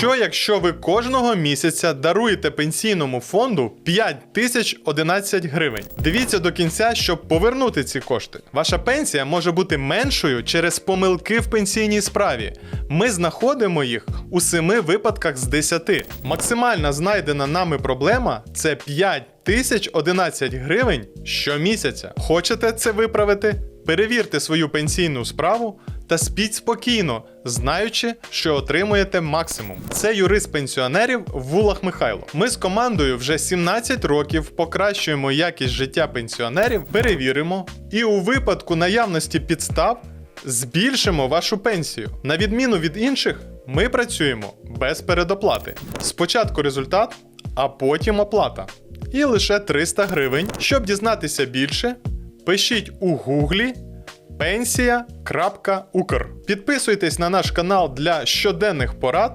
Що якщо ви кожного місяця даруєте пенсійному фонду 5011 гривень? Дивіться до кінця, щоб повернути ці кошти. Ваша пенсія може бути меншою через помилки в пенсійній справі. Ми знаходимо їх у 7 випадках з 10. Максимальна знайдена нами проблема це 5 тисяч 11 гривень щомісяця. Хочете це виправити? Перевірте свою пенсійну справу та спіть спокійно, знаючи, що отримуєте максимум. Це юрист пенсіонерів Вулах Михайло. Ми з командою вже 17 років покращуємо якість життя пенсіонерів, перевіримо і у випадку наявності підстав збільшимо вашу пенсію. На відміну від інших, ми працюємо без передоплати. Спочатку результат, а потім оплата. І лише 300 гривень. Щоб дізнатися більше, пишіть у гуглі пенсія.укр. Підписуйтесь на наш канал для щоденних порад